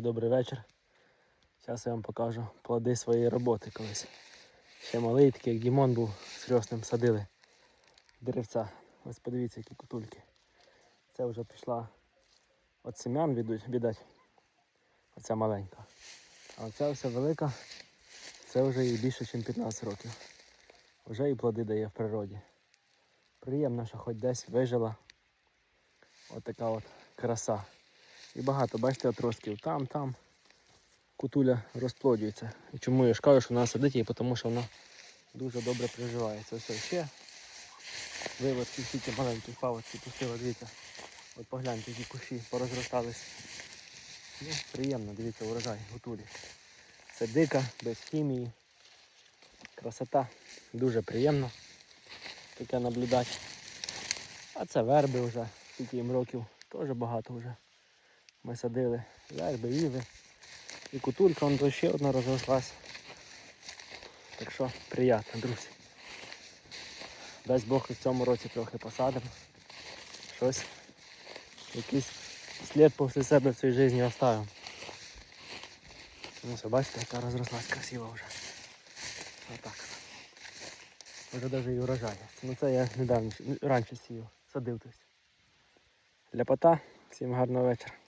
Добрий вечір. Зараз я вам покажу плоди своєї роботи колись. Ще малий, такий як Дімон був з хрестним садили деревця. Ось подивіться, які кутульки. Це вже пішла от семян віддать. Оця маленька. А оця вся велика, це вже їй більше, ніж 15 років. Вже і плоди дає в природі. Приємно, що хоч десь вижила. От от краса. І багато, бачите, отростків там, там. Кутуля розплодюється. І чому я ж кажу, що вона сидить її, тому що вона дуже добре приживається. Ось ще виводки стільки маленьких паводків пустила, дивіться. От погляньте, які кущі порозростались. Ну, приємно, дивіться, урожай гутулі. Це дика, без хімії. Красота. Дуже приємно таке наблюдати. А це верби вже, скільки їм років, теж багато вже. Ми садили верби, іви. І кутулька, вон ще одна розрослась. Так що приємно, друзі. Дасть Бог і в цьому році трохи посадимо. Щось, якийсь слід після себе в цій житті оставимо. Ну все, бачите, яка розрослась красиво вже. Отак. Вже навіть і урожай. Ну це я недавно, раніше сів, садив тобто. Ляпота. Всім гарного вечора.